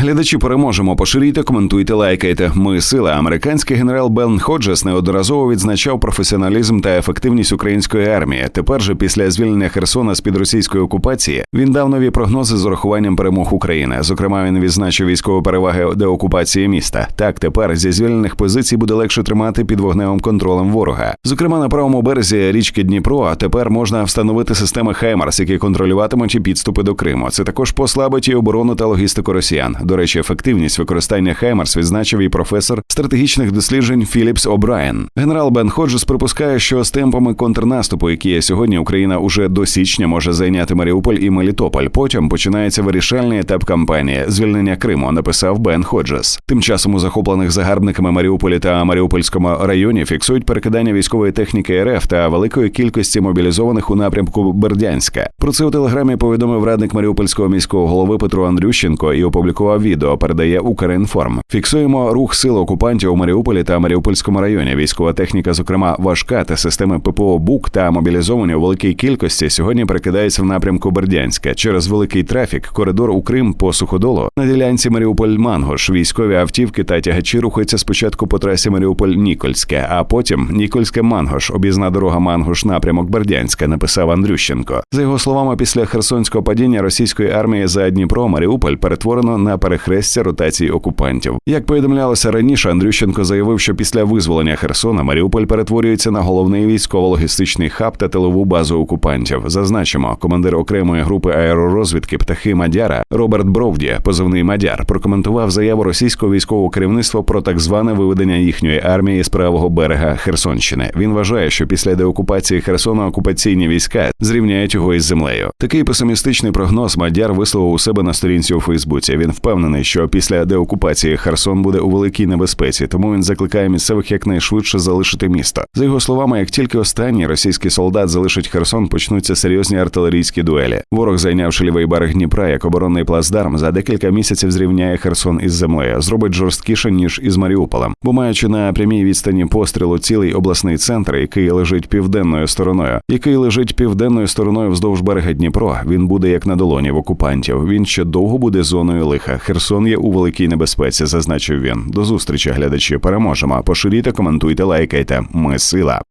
Глядачі переможемо. Поширюйте, коментуйте, лайкайте. Ми сила. Американський генерал Бен Ходжес неодноразово відзначав професіоналізм та ефективність української армії. Тепер же, після звільнення Херсона з під російської окупації, він дав нові прогнози з урахуванням перемог України. Зокрема, він відзначив військові переваги деокупації міста. Так, тепер зі звільнених позицій буде легше тримати під вогневим контролем ворога. Зокрема, на правому березі річки Дніпро тепер можна встановити системи Хаймарс, які контролюватимуть підступи до Криму. Це також послабить і оборону та логістику росіян. До речі, ефективність використання Хаймарс відзначив і професор стратегічних досліджень Філіпс О'Брайен. Генерал Бен Ходжес припускає, що з темпами контрнаступу, які є сьогодні, Україна уже до січня може зайняти Маріуполь і Мелітополь. Потім починається вирішальний етап кампанії звільнення Криму. Написав Бен Ходжес. Тим часом у захоплених загарбниками Маріуполі та Маріупольському районі фіксують перекидання військової техніки РФ та великої кількості мобілізованих у напрямку Бердянська. Про це у телеграмі повідомив радник Маріупольського міського голови Петро Андрющенко і опублікував відео. Передає Укрінформ. Фіксуємо рух сил окупантів у Маріуполі та Маріупольському районі. Військова техніка, зокрема важка та системи ППО БУК та мобілізовані у великій кількості сьогодні перекидаються в напрямку Бердянська через великий трафік. Коридор у Крим по суходолу на ділянці Маріуполь-Мангош. Військові автівки та тягачі рухаються спочатку по трасі Маріуполь-Нікольське, а потім Нікольське-Мангош. Об'їзна дорога Мангош, напрямок Бердянська. Написав Андрющенко. За його словами, після херсонського падіння російської армії за Дніпро Маріуполь перетворено на перехрестя ротації окупантів. Як повідомлялося раніше, Андрющенко заявив, що після визволення Херсона Маріуполь перетворюється на головний військово-логістичний хаб та тилову базу окупантів. Зазначимо, командир окремої групи аеророзвідки птахи Мадяра Роберт Бровді, позивний Мадяр, прокоментував заяву російського військового керівництва про так зване виведення їхньої армії з правого берега Херсонщини. Він вважає, що після деокупації Херсона окупаційні війська зрівняють його із землею. Такий песимістичний прогноз Мадяр висловив у себе на сторінці у Фейсбуці. Він впевнений, що після деокупації Херсон буде у великій небезпеці, тому він закликає місцевих якнайшвидше залишити місто. За його словами, як тільки останній російський солдат залишить Херсон, почнуться серйозні артилерійські дуелі. Ворог, зайнявши лівий берег Дніпра як оборонний плацдарм, за декілька місяців зрівняє Херсон із землею, зробить жорсткіше ніж із Маріуполем, бо маючи на прямій відстані пострілу цілий обласний центр, який лежить південною стороною, який лежить південною стороною вздовж берега Дніпро, він буде як на долоні в окупантів. Він ще довго буде зоною лиха. Херсон є у великій небезпеці, зазначив він. До зустрічі, глядачі. Переможемо. Поширіть, коментуйте, лайкайте. Ми сила.